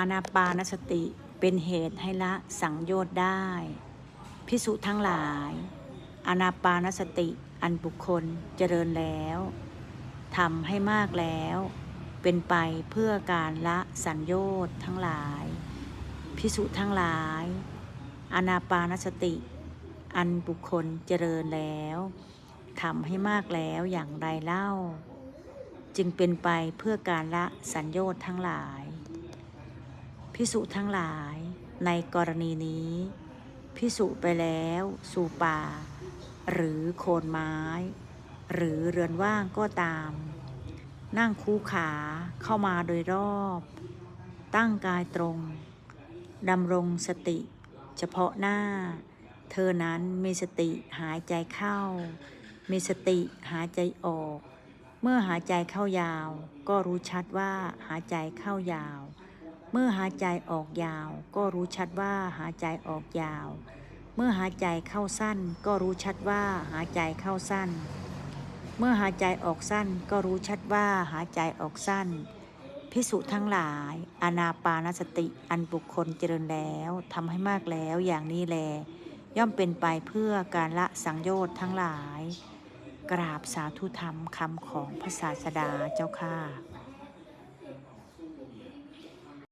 อานาปานสติเป็นเหตุให้ละสังโยชน์ได้ พิสุทั้งหลาย อานาปานสติอันบุคคลเจริญแล้วทำให้มากแล้ว เป็นไปเพื่อการละสัญโยชน์ทั้งหลาย พิสุทั้งหลาย อานาปานสติ อันบุคคลเจริญแล้วทำให้มากแล้วอย่างไรเล่า จึงเป็นไปเพื่อการละสัญโยชน์ทั้งหลาย พิสุทั้งหลาย ในกรณีนี้ พิสุไปแล้วสู่ป่า หรือโคนไม้ หรือเรือนว่างก็ตาม นั่งคูขาเข้ามาโดยรอบ ตั้งกายตรงดำรงสติ เฉพาะหน้า เธอนั้นมีสติหายใจเข้า มีสติหายใจออก เมื่อหายใจเข้ายาว ก็รู้ชัดว่าหายใจเข้ายาว เมื่อหายใจออกยาว ก็รู้ชัดว่าหายใจออกยาว เมื่อหายใจเข้าสั้น ก็รู้ชัดว่าหายใจเข้าสั้น เมื่อหายใจออกสั้น ก็รู้ชัดว่าหายใจออกสั้น พิสุทั้งหลายอานาปานสติอันบุคคลเจริญแล้วทำให้มากแล้วอย่างนี้แล ย่อมเป็นไปเพื่อการละสังโยชน์ทั้งหลาย กราบสาธุธรรมคำของพระศาสดาเจ้าค่ะ